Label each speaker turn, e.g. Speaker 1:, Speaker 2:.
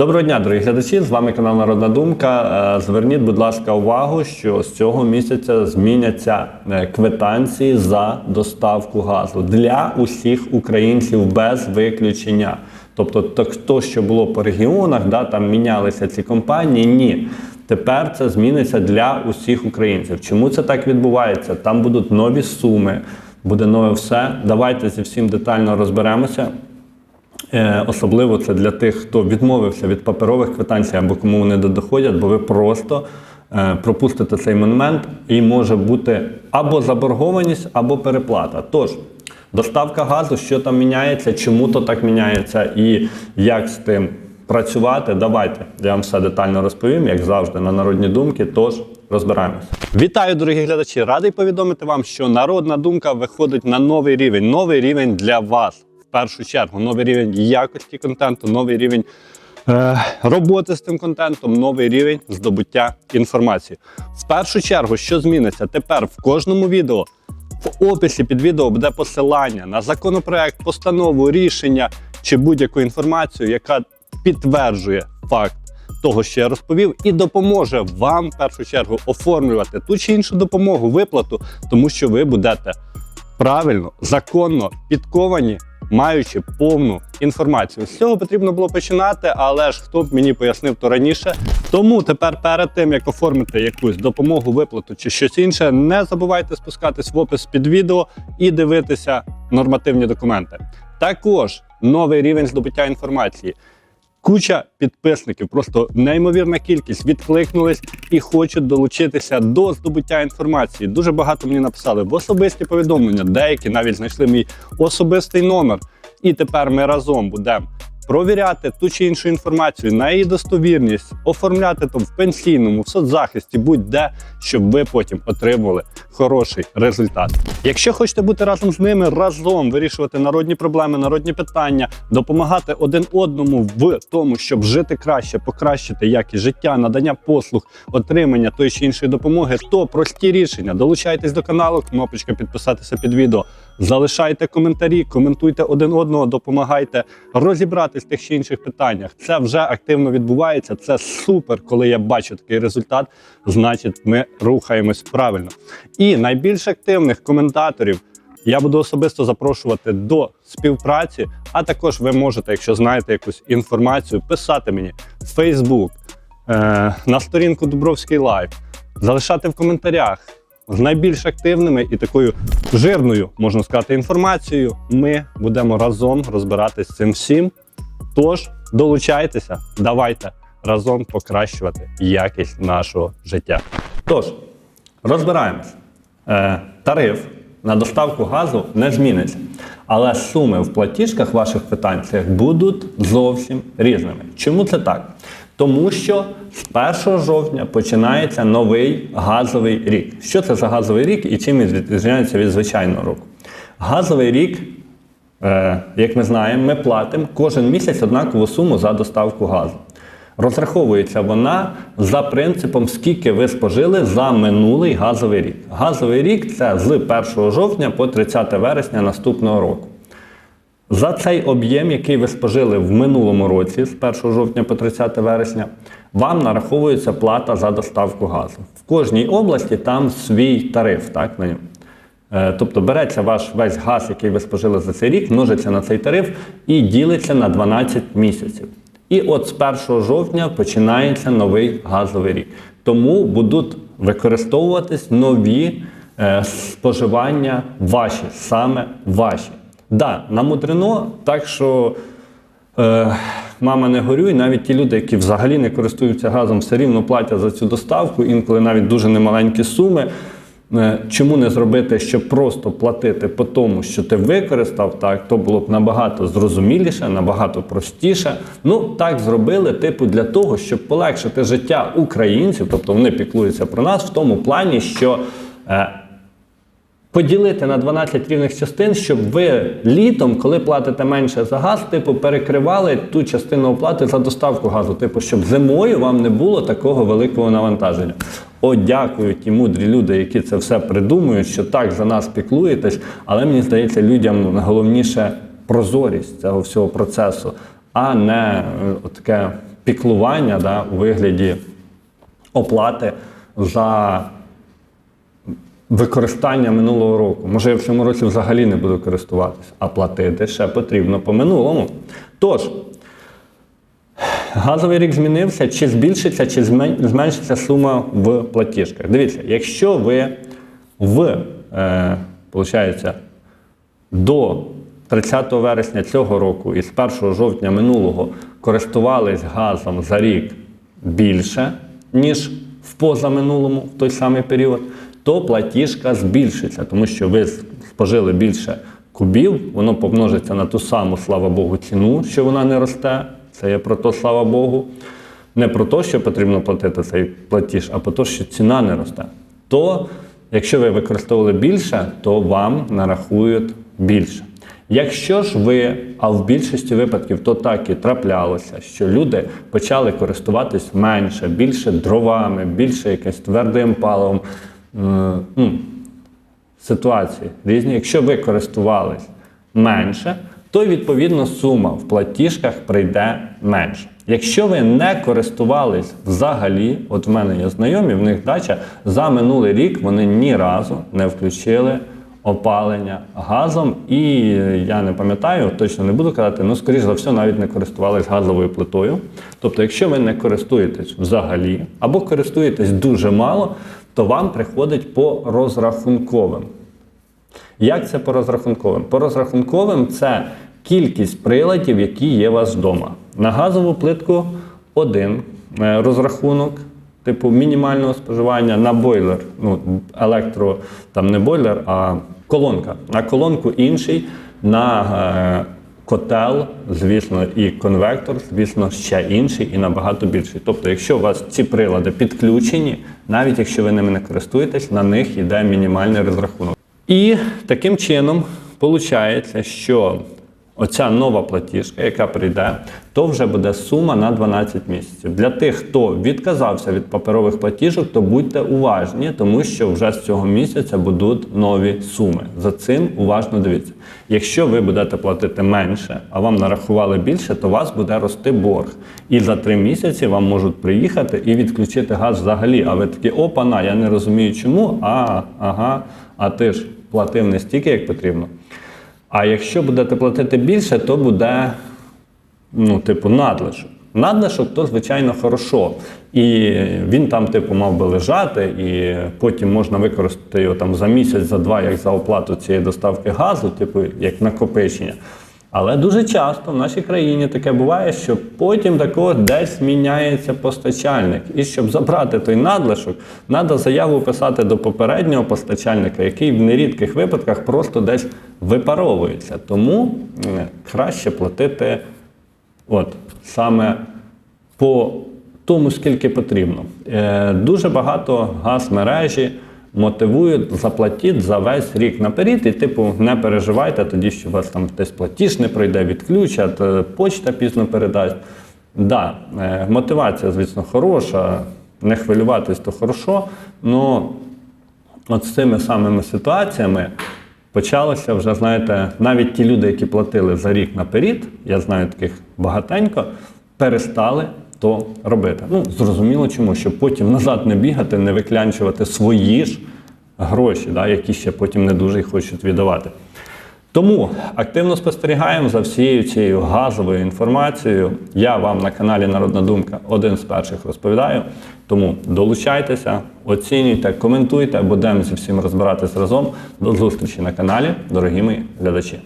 Speaker 1: Доброго дня, дорогі глядачі! З вами канал Народна Думка. Е, Зверніть, будь ласка, увагу, що з цього місяця зміняться е, квитанції за доставку газу для усіх українців без виключення. Тобто, так то, що було по регіонах, да, там мінялися ці компанії, ні. Тепер це зміниться для усіх українців. Чому це так відбувається? Там будуть нові суми, буде нове все. Давайте зі всім детально розберемося. Е, Особливо це для тих, хто відмовився від паперових квитанцій або кому вони не доходять, бо ви просто е, пропустите цей момент і може бути або заборгованість, або переплата. Тож, доставка газу, що там міняється, чому то так міняється і як з тим працювати, давайте я вам все детально розповім, як завжди, на народні думки. Тож розбираємося. Вітаю, дорогі глядачі! Радий повідомити вам, що народна думка виходить на новий рівень. Новий рівень для вас. Першу чергу, новий рівень якості контенту, новий рівень е, роботи з тим контентом, новий рівень здобуття інформації. В першу чергу, що зміниться? Тепер в кожному відео в описі під відео буде посилання на законопроект, постанову, рішення чи будь-яку інформацію, яка підтверджує факт того, що я розповів, і допоможе вам в першу чергу оформлювати ту чи іншу допомогу, виплату, тому що ви будете правильно, законно підковані. Маючи повну інформацію, з цього потрібно було починати, але ж хто б мені пояснив то раніше. Тому тепер перед тим як оформити якусь допомогу, виплату чи щось інше, не забувайте спускатись в опис під відео і дивитися нормативні документи. Також новий рівень здобуття інформації. Куча підписників, просто неймовірна кількість відкликнулись і хочуть долучитися до здобуття інформації. Дуже багато мені написали в особисті повідомлення, деякі навіть знайшли мій особистий номер. І тепер ми разом будемо провіряти ту чи іншу інформацію на її достовірність, оформляти то в пенсійному, в соцзахисті, будь-де, щоб ви потім отримували хороший результат. Якщо хочете бути разом з ними, разом вирішувати народні проблеми, народні питання, допомагати один одному в тому, щоб жити краще, покращити якість життя, надання послуг, отримання тої чи іншої допомоги, то прості рішення. Долучайтесь до каналу, кнопочка підписатися під відео. Залишайте коментарі, коментуйте один одного, допомагайте розібратись в тих чи інших питаннях. Це вже активно відбувається. Це супер, коли я бачу такий результат. Значить, ми рухаємось правильно. І найбільш активних коментаторів я буду особисто запрошувати до співпраці. А також ви можете, якщо знаєте якусь інформацію, писати мені в Facebook, е, на сторінку Дубровський Лайф, залишати в коментарях з найбільш активними і такою жирною, можна сказати, інформацією. Ми будемо разом розбиратись з цим всім. Тож долучайтеся, давайте разом покращувати якість нашого життя. Тож, розбираємось. Е, тариф на доставку газу не зміниться, але суми в платіжках ваших квитанціях будуть зовсім різними. Чому це так? Тому що з 1 жовтня починається новий газовий рік. Що це за газовий рік і чим він відрізняється від звичайного року? Газовий рік Е, Як ми знаємо, ми платимо кожен місяць однакову суму за доставку газу. Розраховується вона за принципом, скільки ви спожили за минулий газовий рік. Газовий рік це з 1 жовтня по 30 вересня наступного року. За цей об'єм, який ви спожили в минулому році, з 1 жовтня по 30 вересня, вам нараховується плата за доставку газу. В кожній області там свій тариф. Так, на. Е, Тобто береться ваш весь газ, який ви спожили за цей рік, множиться на цей тариф і ділиться на 12 місяців. І от з 1 жовтня починається новий газовий рік. Тому будуть використовуватись нові е, споживання ваші, саме ваші. Да, намудрено, так що е, мама не горюй, навіть ті люди, які взагалі не користуються газом, все рівно платять за цю доставку, інколи навіть дуже немаленькі суми. Е, Чому не зробити, щоб просто платити по тому, що ти використав, так то було б набагато зрозуміліше, набагато простіше. Ну так зробили, типу, для того, щоб полегшити життя українців, тобто вони піклуються про нас в тому плані, що е, поділити на 12 рівних частин, щоб ви літом, коли платите менше за газ, типу перекривали ту частину оплати за доставку газу. Типу, щоб зимою вам не було такого великого навантаження. О, дякую ті мудрі люди, які це все придумують, що так за нас піклуєтесь, але мені здається, людям найголовніше прозорість цього всього процесу, а не е, таке піклування да, у вигляді оплати за використання минулого року. Може, я в цьому році взагалі не буду користуватися, а платити ще потрібно по минулому. Тож, газовий рік змінився, чи збільшиться, чи зменшиться сума в платіжках. Дивіться, якщо ви в, е, получається, до 30 вересня цього року і з 1 жовтня минулого користувались газом за рік більше, ніж в позаминулому, в той самий період, то платіжка збільшиться, тому що ви спожили більше кубів, воно помножиться на ту саму, слава Богу, ціну, що вона не росте. Це є про то, слава Богу. Не про те, що потрібно платити цей платіж, а про те, що ціна не росте. То, якщо ви використовували більше, то вам нарахують більше. Якщо ж ви, а в більшості випадків то так і траплялося, що люди почали користуватись менше, більше дровами, більше якимось твердим паливом, ситуації різні. Якщо ви користувались менше, то відповідно сума в платіжках прийде менше. Якщо ви не користувались взагалі, от в мене є знайомі, в них дача за минулий рік вони ні разу не включили опалення газом, і я не пам'ятаю, точно не буду казати, ну скоріш за все, навіть не користувались газовою плитою. Тобто, якщо ви не користуєтесь взагалі або користуєтесь дуже мало, то вам приходить по розрахунковим. Як це по розрахунковим? По розрахунковим це кількість приладів, які є у вас вдома. На газову плитку один е, розрахунок, типу мінімального споживання, на бойлер, ну, електро, там не бойлер, а колонка. На колонку інший, на е, котел, звісно, і конвектор, звісно, ще інший і набагато більший. Тобто, якщо у вас ці прилади підключені, навіть якщо ви ними не користуєтесь, на них йде мінімальний розрахунок. І таким чином виходить, що оця нова платіжка, яка прийде, то вже буде сума на 12 місяців. Для тих, хто відказався від паперових платіжок, то будьте уважні, тому що вже з цього місяця будуть нові суми. За цим уважно дивіться. Якщо ви будете платити менше, а вам нарахували більше, то у вас буде рости борг. І за три місяці вам можуть приїхати і відключити газ взагалі. А ви такі, опана, я не розумію чому. А, ага, а ти ж платив не стільки, як потрібно. А якщо будете платити більше, то буде ну, типу, надлишок. Надлишок то, звичайно, хорошо. І він там, типу, мав би лежати, і потім можна використати його там за місяць, за два, як за оплату цієї доставки газу, типу, як накопичення. Але дуже часто в нашій країні таке буває, що потім такого десь міняється постачальник. І щоб забрати той надлишок, треба заяву писати до попереднього постачальника, який в нерідких випадках просто десь випаровується. Тому краще платити от, саме по тому, скільки потрібно. Е, дуже багато газ-мережі мотивують заплатіть за весь рік наперед, і типу не переживайте тоді, що у вас там десь платіж не пройде, відключать, е, почта пізно передасть. Да, е, мотивація, звісно, хороша, не хвилюватись то хорошо, але от з цими самими ситуаціями почалося вже, знаєте, навіть ті люди, які платили за рік наперед, я знаю таких багатенько, перестали то робити. Ну, зрозуміло чому, щоб потім назад не бігати, не виклянчувати свої ж гроші, да, які ще потім не дуже хочуть віддавати. Тому активно спостерігаємо за всією цією газовою інформацією. Я вам на каналі Народна Думка один з перших розповідаю. Тому долучайтеся, оцінюйте, коментуйте, будемо зі всім розбиратись разом. До зустрічі на каналі, дорогі мої глядачі.